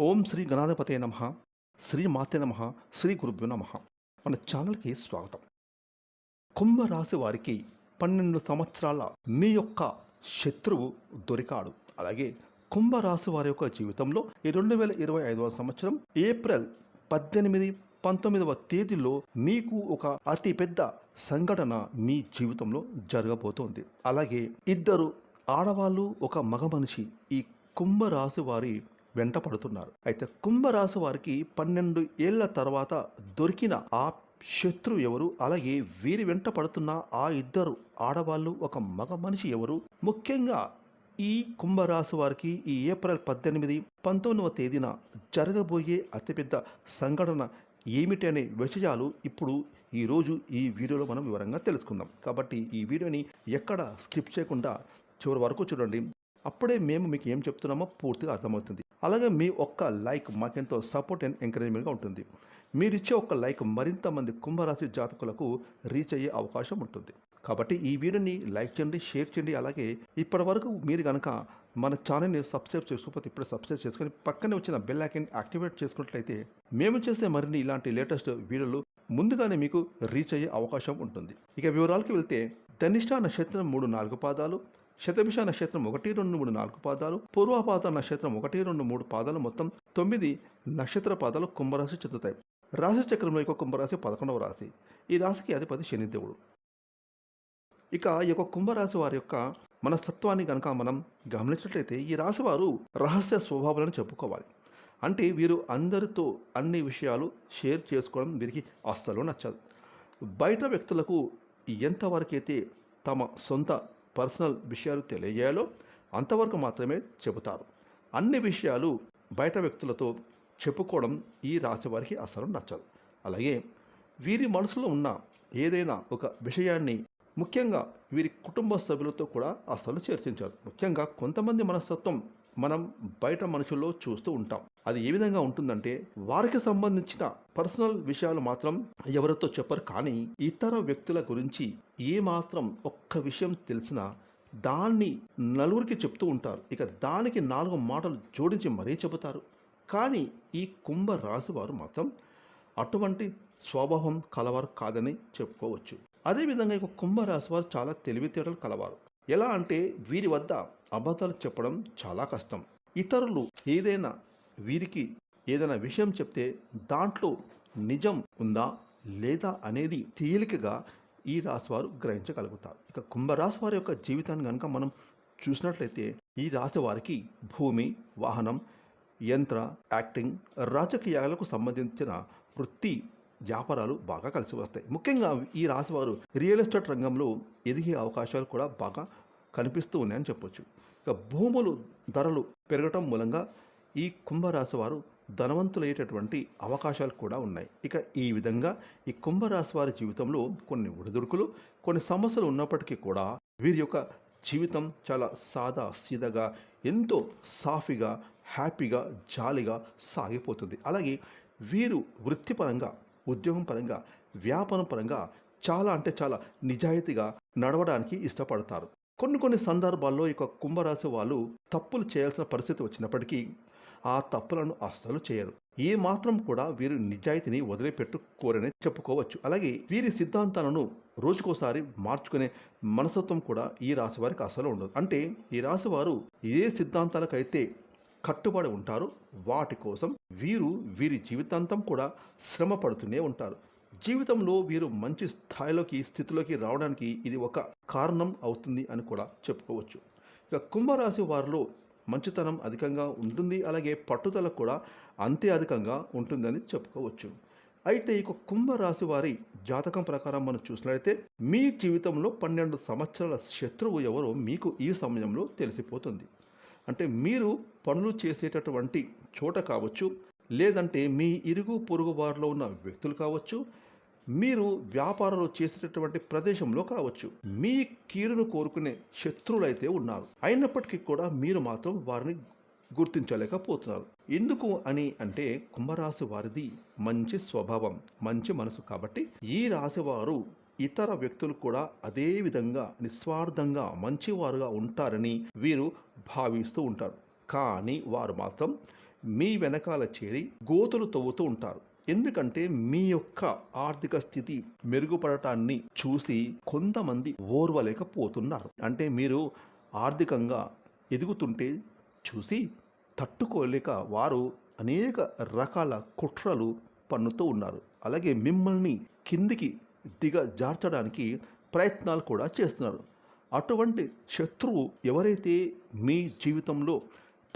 ఓం శ్రీ గణాధిపతే నమ శ్రీ మాతే నమ శ్రీ గురుభ్యో నమ. మన ఛానల్కి స్వాగతం. కుంభరాశి వారికి పన్నెండు సంవత్సరాల మీ యొక్క శత్రువు దొరికాడు. అలాగే కుంభరాశి వారి యొక్క జీవితంలో ఈ రెండు వేల ఇరవై ఐదవ సంవత్సరం ఏప్రిల్ పద్దెనిమిది పంతొమ్మిదవ తేదీలో మీకు ఒక అతి పెద్ద సంఘటన మీ జీవితంలో జరగబోతోంది. అలాగే ఇద్దరు ఆడవాళ్ళు ఒక మగ మనిషి ఈ కుంభరాశి వారి వెంట పడుతున్నారు. అయితే కుంభరాశి వారికి పన్నెండు ఏళ్ళ తర్వాత దొరికిన ఆ శత్రువు ఎవరు? అలాగే వీరి వెంట పడుతున్న ఆ ఇద్దరు ఆడవాళ్ళు ఒక మగ మనిషి ఎవరు? ముఖ్యంగా ఈ కుంభరాశి వారికి ఈ ఏప్రిల్ పద్దెనిమిది పంతొమ్మిదవ తేదీన జరగబోయే అతిపెద్ద సంఘటన ఏమిటి అనే విషయాలు ఇప్పుడు ఈరోజు ఈ వీడియోలో మనం వివరంగా తెలుసుకుందాం. కాబట్టి ఈ వీడియోని ఎక్కడ స్కిప్ చేయకుండా చివరి వరకు చూడండి. అప్పుడే మేము మీకు ఏం చెప్తున్నామో పూర్తిగా అర్థమవుతుంది. అలాగే మీ ఒక్క లైక్ మాకెంతో సపోర్ట్ అండ్ ఎంకరేజ్మెంట్గా ఉంటుంది. మీరిచ్చే ఒక్క లైక్ మరింత మంది కుంభరాశి జాతకులకు రీచ్ అయ్యే అవకాశం ఉంటుంది. కాబట్టి ఈ వీడియోని లైక్ చేయండి షేర్ చేయండి. అలాగే ఇప్పటి వరకు మీరు కనుక మన ఛానల్ని సబ్స్క్రైబ్ చేసుకోకపోతే ఇప్పుడు సబ్స్క్రైబ్ చేసుకొని పక్కనే వచ్చిన బెల్ ఐకన్ యాక్టివేట్ చేసుకున్నట్లయితే మేము చేసే మరిన్ని ఇలాంటి లేటెస్ట్ వీడియోలు ముందుగానే మీకు రీచ్ అయ్యే అవకాశం ఉంటుంది. ఇక వివరాలకు వెళ్తే ధనిష్ట నక్షత్రం మూడు నాలుగు పాదాలు శతభిష నక్షత్రం ఒకటి రెండు మూడు నాలుగు పాదాలు పూర్వపాద నక్షత్రం ఒకటి రెండు మూడు పాదాలు మొత్తం తొమ్మిది నక్షత్ర పాదాలు కుంభరాశి చెందుతాయి. రాశి చక్రంలో యొక్క కుంభరాశి పదకొండవ రాశి. ఈ రాశికి అధిపతి శనిదేవుడు ఇక ఈ యొక్క కుంభరాశి వారి యొక్క మనస్తత్వాన్ని కనుక మనం గమనించినట్లయితే ఈ రాశి వారు రహస్య స్వభావాలను చెప్పుకోవాలి. అంటే వీరు అందరితో అన్ని విషయాలు షేర్ చేసుకోవడం వీరికి అస్సలు నచ్చదు. బయట వ్యక్తులకు ఎంతవరకైతే తమ సొంత పర్సనల్ విషయాలు తెలియజేయాలో అంతవరకు మాత్రమే చెబుతారు. అన్ని విషయాలు బయట వ్యక్తులతో చెప్పుకోవడం ఈ రాశి వారికి అసలు నచ్చదు. అలాగే వీరి మనసులో ఉన్న ఏదైనా ఒక విషయాన్ని ముఖ్యంగా వీరి కుటుంబ సభ్యులతో కూడా అసలు చర్చించారు. ముఖ్యంగా కొంతమంది మనస్తత్వం మనం బయట మనుషుల్లో చూస్తూ ఉంటాం. అది ఏ విధంగా ఉంటుందంటే వారికి సంబంధించిన పర్సనల్ విషయాలు మాత్రం ఎవరితో చెప్పరు. కానీ ఇతర వ్యక్తుల గురించి ఏ మాత్రం ఒక్క విషయం తెలిసినా దాన్ని నలుగురికి చెప్తూ ఉంటారు. ఇక దానికి నాలుగు మాటలు జోడించి మరీ చెబుతారు. కానీ ఈ కుంభ రాశి వారు మాత్రం అటువంటి స్వభావం కలవారు కాదని చెప్పుకోవచ్చు. అదేవిధంగా ఇక కుంభరాశి వారు చాలా తెలివితేటలు కలవారు. ఎలా అంటే వీరి వద్ద అబద్ధాలు చెప్పడం చాలా కష్టం. ఇతరులు ఏదైనా వీరికి ఏదైనా విషయం చెప్తే దాంట్లో నిజం ఉందా లేదా అనేది తేలికగా ఈ రాశి వారు గ్రహించగలుగుతారు. ఇక కుంభరాశి వారి యొక్క జీవితాన్ని కనుక మనం చూసినట్లయితే ఈ రాశి వారికి భూమి వాహనం యంత్ర యాక్టింగ్ రాజకీయాలకు సంబంధించిన వృత్తి వ్యాపారాలు బాగా కలిసి వస్తాయి. ముఖ్యంగా ఈ రాశివారు రియల్ ఎస్టేట్ రంగంలో ఎదిగే అవకాశాలు కూడా బాగా కనిపిస్తూ ఉన్నాయని చెప్పొచ్చు. ఇక భూములు ధరలు పెరగటం మూలంగా ఈ కుంభరాశి వారు ధనవంతులయ్యేటటువంటి అవకాశాలు కూడా ఉన్నాయి. ఇక ఈ విధంగా ఈ కుంభరాశి వారి జీవితంలో కొన్ని ఒడిదుడుకులు కొన్ని సమస్యలు ఉన్నప్పటికీ కూడా వీరి యొక్క జీవితం చాలా సాదా సీదాగా ఎంతో సాఫీగా హ్యాపీగా జాలీగా సాగిపోతుంది. అలాగే వీరు వృత్తిపరంగా ఉద్యోగం పరంగా వ్యాపారం పరంగా చాలా అంటే చాలా నిజాయితీగా నడవడానికి ఇష్టపడతారు. కొన్ని కొన్ని సందర్భాల్లో ఇక కుంభరాశి వాళ్ళు తప్పులు చేయాల్సిన పరిస్థితి వచ్చినప్పటికీ ఆ తప్పులను అస్సలు చేయరు. ఏ మాత్రం కూడా వీరు నిజాయితీని వదిలిపెట్టుకోరని చెప్పుకోవచ్చు. అలాగే వీరి సిద్ధాంతాలను రోజుకోసారి మార్చుకునే మనస్తత్వం కూడా ఈ రాశి వారికి అసలు ఉండదు. అంటే ఈ రాశి వారు ఏ సిద్ధాంతాలకైతే కట్టుబడి ఉంటారు. వాటి కోసం వీరు వీరి జీవితాంతం కూడా శ్రమ పడుతూనే ఉంటారు. జీవితంలో వీరు మంచి స్థాయిలోకి స్థితిలోకి రావడానికి ఇది ఒక కారణం అవుతుంది అని కూడా చెప్పుకోవచ్చు. ఇక కుంభరాశి వారిలో మంచితనం అధికంగా ఉంటుంది. అలాగే పట్టుదల కూడా అంతే అధికంగా ఉంటుందని చెప్పుకోవచ్చు. అయితే ఇక కుంభరాశి వారి జాతకం ప్రకారం మనం చూసినట్లయితే మీ జీవితంలో పన్నెండు సంవత్సరాల శత్రువు ఎవరో మీకు ఈ సమయంలో తెలిసిపోతుంది. అంటే మీరు పనులు చేసేటటువంటి చోట కావచ్చు లేదంటే మీ ఇరుగు పొరుగు వారిలో ఉన్న వ్యక్తులు కావచ్చు మీరు వ్యాపారాలు చేసేటటువంటి ప్రదేశంలో కావచ్చు. మీ కీడును కోరుకునే శత్రువులైతే ఉన్నారు. అయినప్పటికీ కూడా మీరు మాత్రం వారిని గుర్తించలేకపోతున్నారు. ఎందుకు అని అంటే కుంభరాశి వారిది మంచి స్వభావం మంచి మనసు కాబట్టి ఈ రాశి వారు ఇతర వ్యక్తులు కూడా అదే విధంగా నిస్వార్థంగా మంచివారుగా ఉంటారని వీరు భావిస్తూ ఉంటారు. కానీ వారు మాత్రం మీ వెనకాల చేరి గోతులు తవ్వుతూ ఉంటారు. ఎందుకంటే మీ యొక్క ఆర్థిక స్థితి మెరుగుపడటాన్ని చూసి కొంతమంది ఓర్వలేకపోతున్నారు. అంటే మీరు ఆర్థికంగా ఎదుగుతుంటే చూసి తట్టుకోలేక వారు అనేక రకాల కుట్రలు పన్నుతూ ఉన్నారు. అలాగే మిమ్మల్ని కిందికి దిగ జార్చడానికి ప్రయత్నాలు కూడా చేస్తున్నారు. అటువంటి శత్రువు ఎవరైతే మీ జీవితంలో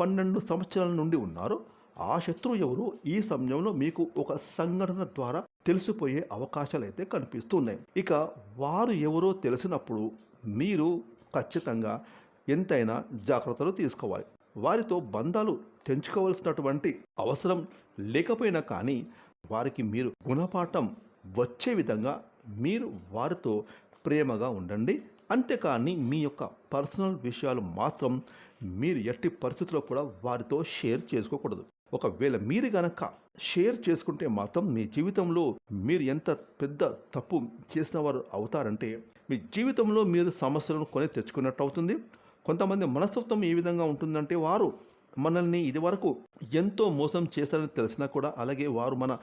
పన్నెండు సంవత్సరాల నుండి ఉన్నారో ఆ శత్రువు ఎవరు? ఈ సమయంలో మీకు ఒక సంఘటన ద్వారా తెలిసిపోయే అవకాశాలు అయితే కనిపిస్తున్నాయి. ఇక వారు ఎవరో తెలిసినప్పుడు మీరు ఖచ్చితంగా ఎంతైనా జాగ్రత్తలు తీసుకోవాలి. వారితో బంధాలు తెంచుకోవాల్సినటువంటి అవసరం లేకపోయినా కానీ వారికి మీరు గుణపాఠం వచ్చే విధంగా మీరు వారితో ప్రేమగా ఉండండి. అంతేకాని మీ యొక్క పర్సనల్ విషయాలు మాత్రం మీరు ఎట్టి పరిస్థితుల్లో కూడా వారితో షేర్ చేసుకోకూడదు. ఒకవేళ మీరు గనక షేర్ చేసుకుంటే మాత్రం మీ జీవితంలో మీరు ఎంత పెద్ద తప్పు చేసిన వారు అవుతారంటే మీ జీవితంలో మీరు సమస్యలను కొని తెచ్చుకున్నట్టు అవుతుంది. కొంతమంది మనస్తత్వం ఏ విధంగా ఉంటుందంటే వారు మనల్ని ఇదివరకు ఎంతో మోసం చేశారని తెలిసినా కూడా అలాగే వారు మన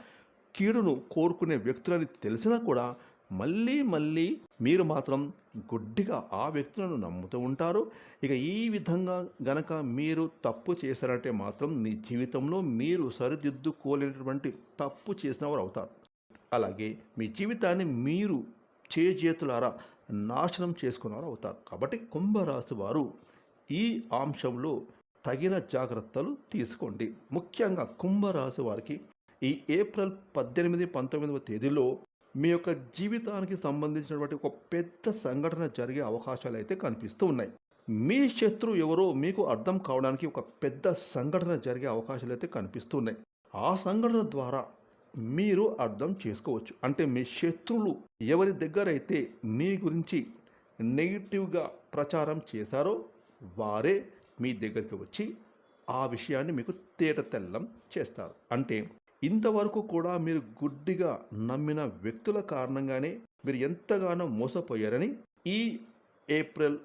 కీడును కోరుకునే వ్యక్తులని తెలిసినా కూడా మళ్ళీ మళ్ళీ మీరు మాత్రం గుడ్డిగా ఆ వ్యక్తులను నమ్ముతూ ఉంటారు. ఇక ఈ విధంగా గనక మీరు తప్పు చేశారంటే మాత్రం మీ జీవితంలో మీరు సరిదిద్దుకోలేనటువంటి తప్పు చేసిన వారు అవుతారు. అలాగే మీ జీవితాన్ని మీరు చేజేతులారా నాశనం చేసుకున్నవారు అవుతారు. కాబట్టి కుంభరాశి వారు ఈ అంశంలో తగిన జాగ్రత్తలు తీసుకోండి. ముఖ్యంగా కుంభరాశి వారికి ఈ ఏప్రిల్ పద్దెనిమిది పంతొమ్మిదవ తేదీలో మీ యొక్క జీవితానికి సంబంధించినటువంటి ఒక పెద్ద సంఘటన జరిగే అవకాశాలు అయితే కనిపిస్తూ ఉన్నాయి. మీ శత్రువు ఎవరో మీకు అర్థం కావడానికి ఒక పెద్ద సంఘటన జరిగే అవకాశాలు అయితే కనిపిస్తున్నాయి ఆ సంఘటన ద్వారా మీరు అర్థం చేసుకోవచ్చు. అంటే మీ శత్రువులు ఎవరి దగ్గర అయితే మీ గురించి నెగిటివ్గా ప్రచారం చేశారో వారే మీ దగ్గరికి వచ్చి ఆ విషయాన్ని మీకు తేట తెల్లం చేస్తారు. అంటే ఇంతవరకు కూడా మీరు గుడ్డిగా నమ్మిన వ్యక్తుల కారణంగానే మీరు ఎంతగానో మోసపోయారని ఈ ఏప్రిల్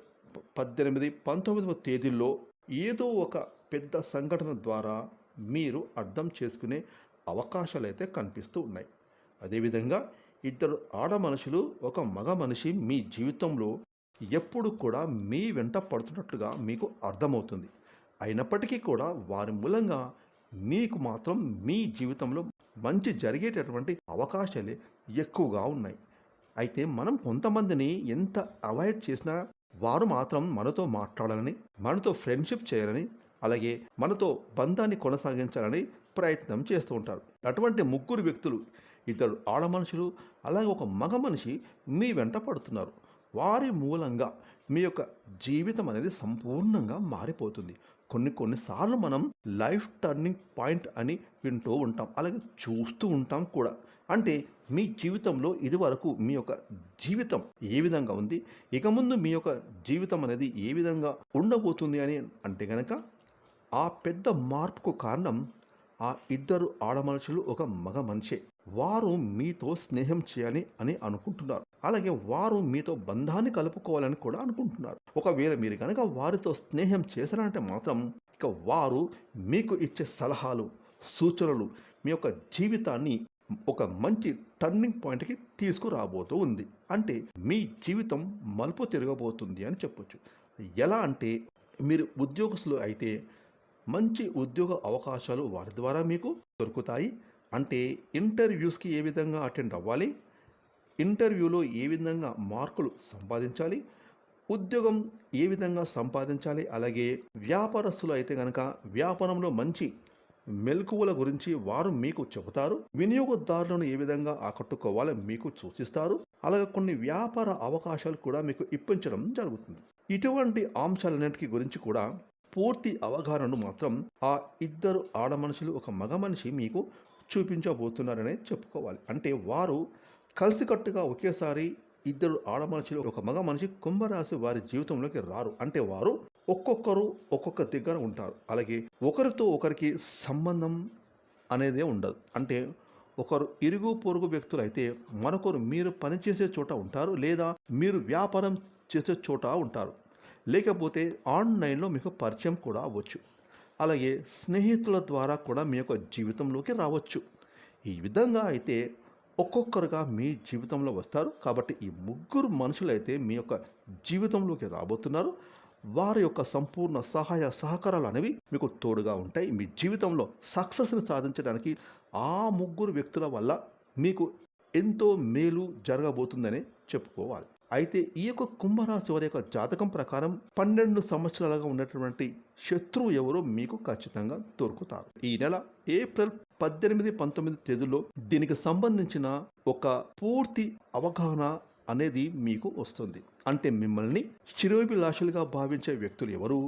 పద్దెనిమిది పంతొమ్మిదవ తేదీల్లో ఏదో ఒక పెద్ద సంఘటన ద్వారా మీరు అర్థం చేసుకునే అవకాశాలు అయితే కనిపిస్తూ ఉన్నాయి. అదేవిధంగా ఇద్దరు ఆడ మనుషులు ఒక మగ మనిషి మీ జీవితంలో ఎప్పుడు కూడా మీ వెంట పడుతున్నట్లుగా మీకు అర్థమవుతుంది. అయినప్పటికీ కూడా వారి మూలంగా మీకు మాత్రం మీ జీవితంలో మంచి జరిగేటటువంటి అవకాశాలే ఎక్కువగా ఉన్నాయి. అయితే మనం కొంతమందిని ఎంత అవాయిడ్ చేసినా వారు మాత్రం మనతో మాట్లాడాలని మనతో ఫ్రెండ్షిప్ చేయాలని అలాగే మనతో బంధాన్ని కొనసాగించాలని ప్రయత్నం చేస్తూ ఉంటారు. అటువంటి ముగ్గురు వ్యక్తులు ఇద్దరు ఆడ మనుషులు అలాగే ఒక మగ మనిషి మీ వెంట పడుతున్నారు. వారి మూలంగా మీ యొక్క జీవితం అనేది సంపూర్ణంగా మారిపోతుంది. కొన్ని కొన్నిసార్లు మనం లైఫ్ టర్నింగ్ పాయింట్ అని వింటూ ఉంటాం అలాగే చూస్తూ ఉంటాం కూడా. అంటే మీ జీవితంలో ఇదివరకు మీ యొక్క జీవితం ఏ విధంగా ఉంది? ఇక ముందు మీ యొక్క జీవితం అనేది ఏ విధంగా ఉండబోతుంది అని అంటే కనుక ఆ పెద్ద మార్పుకు కారణం ఆ ఇద్దరు ఆడ మనుషులు ఒక మగ మనిషే. వారు మీతో స్నేహం చేయాలి అని అనుకుంటున్నారు. అలాగే వారు మీతో బంధాన్ని కలుపుకోవాలని కూడా అనుకుంటున్నారు. ఒకవేళ మీరు కనుక వారితో స్నేహం చేశారంటే మాత్రం ఇక వారు మీకు ఇచ్చే సలహాలు సూచనలు మీ యొక్క జీవితాన్ని ఒక మంచి టర్నింగ్ పాయింట్కి తీసుకురాబోతూ ఉంది. అంటే మీ జీవితం మలుపు తిరగబోతుంది అని చెప్పొచ్చు. ఎలా అంటే మీరు ఉద్యోగస్తులు అయితే మంచి ఉద్యోగ అవకాశాలు వారి ద్వారా మీకు దొరుకుతాయి. అంటే ఇంటర్వ్యూస్కి ఏ విధంగా అటెండ్ అవ్వాలి? ఇంటర్వ్యూలో ఏ విధంగా మార్కులు సంపాదించాలి? ఉద్యోగం ఏ విధంగా సంపాదించాలి? అలాగే వ్యాపారస్తులు అయితే కనుక వ్యాపారంలో మంచి మెలకువల గురించి వారు మీకు చెబుతారు. వినియోగదారులను ఏ విధంగా ఆకట్టుకోవాలో మీకు సూచిస్తారు? అలాగే కొన్ని వ్యాపార అవకాశాలు కూడా మీకు ఇప్పించడం జరుగుతుంది. ఇటువంటి అంశాలన్నింటికి గురించి కూడా పూర్తి అవగాహనను మాత్రం ఆ ఇద్దరు ఆడ మనుషులు ఒక మగ మనిషి మీకు చూపించబోతున్నారనే చెప్పుకోవాలి. అంటే వారు కలిసికట్టుగా ఒకేసారి ఇద్దరు ఆడ మనుషులు ఒక మగ మనిషి కుంభరాశి వారి జీవితంలోకి రారు. అంటే వారు ఒక్కొక్కరు ఒక్కొక్క దగ్గర ఉంటారు. అలాగే ఒకరితో ఒకరికి సంబంధం అనేదే ఉండదు. అంటే ఒకరు ఇరుగు పొరుగు వ్యక్తులు అయితే మరొకరు మీరు పనిచేసే చోట ఉంటారు లేదా మీరు వ్యాపారం చేసే చోట ఉంటారు. లేకపోతే ఆన్లైన్లో మీకు పరిచయం కూడా అవ్వచ్చు అలాగే స్నేహితుల ద్వారా కూడా మీ యొక్క జీవితంలోకి రావచ్చు. ఈ విధంగా అయితే ఒక్కొక్కరుగా మీ జీవితంలో వస్తారు. కాబట్టి ఈ ముగ్గురు మనుషులైతే మీ యొక్క జీవితంలోకి రాబోతున్నారు. వారి యొక్క సంపూర్ణ సహాయ సహకారాలు అనేవి మీకు తోడుగా ఉంటాయి. మీ జీవితంలో సక్సెస్ని సాధించడానికి ఆ ముగ్గురు వ్యక్తుల వల్ల మీకు ఎంతో మేలు జరగబోతుందని చెప్పుకోవాలి. అయితే ఈ యొక్క కుంభరాశి వారి యొక్క జాతకం ప్రకారం పన్నెండు సంవత్సరాలుగా ఉన్నటువంటి శత్రువు ఎవరో మీకు ఖచ్చితంగా దొరుకుతారు. ఈ నెల ఏప్రిల్ పద్దెనిమిది పంతొమ్మిది తేదీలో దీనికి సంబంధించిన ఒక పూర్తి అవగాహన అనేది మీకు వస్తుంది. అంటే మిమ్మల్ని చిరోభిలాషులుగా భావించే వ్యక్తులు ఎవరు?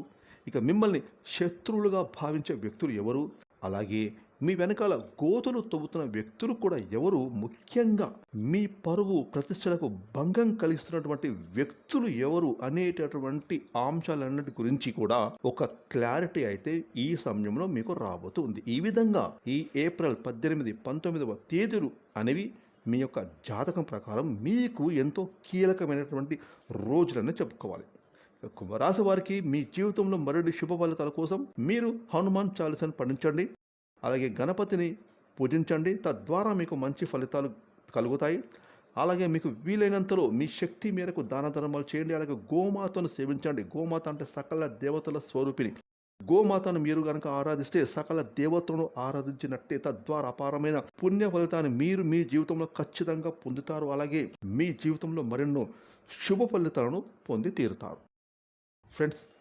ఇక మిమ్మల్ని శత్రువులుగా భావించే వ్యక్తులు ఎవరు? అలాగే మీ వెనకాల గోతులు తవ్వుతున్న వ్యక్తులు కూడా ఎవరు? ముఖ్యంగా మీ పరువు ప్రతిష్టలకు భంగం కలిగిస్తున్నటువంటి వ్యక్తులు ఎవరు అనేటటువంటి అంశాలన్నిటి గురించి కూడా ఒక క్లారిటీ అయితే ఈ సమయంలో మీకు రాబోతుంది. ఈ విధంగా ఈ ఏప్రిల్ పద్దెనిమిది పంతొమ్మిదవ తేదీలు అనేవి మీ యొక్క జాతకం ప్రకారం మీకు ఎంతో కీలకమైనటువంటి రోజులని చెప్పుకోవాలి. కుంభరాశి వారికి మీ జీవితంలో మరిన్ని శుభ ఫలితాల కోసం మీరు హనుమాన్ చాలీసాను పఠించండి. అలాగే గణపతిని పూజించండి. తద్వారా మీకు మంచి ఫలితాలు కలుగుతాయి. అలాగే మీకు వీలైనంతలో మీ శక్తి మేరకు దాన ధర్మాలు చేయండి. అలాగే గోమాతను సేవించండి. గోమాత అంటే సకల దేవతల స్వరూపిణి. గోమాతను మీరు కనుక ఆరాధిస్తే సకల దేవతను ఆరాధించినట్టే తద్వారా అపారమైన పుణ్య ఫలితాన్ని మీరు మీ జీవితంలో ఖచ్చితంగా పొందుతారు. అలాగే మీ జీవితంలో మరెన్నో శుభ ఫలితాలను పొంది తీరుతారు. ఫ్రెండ్స్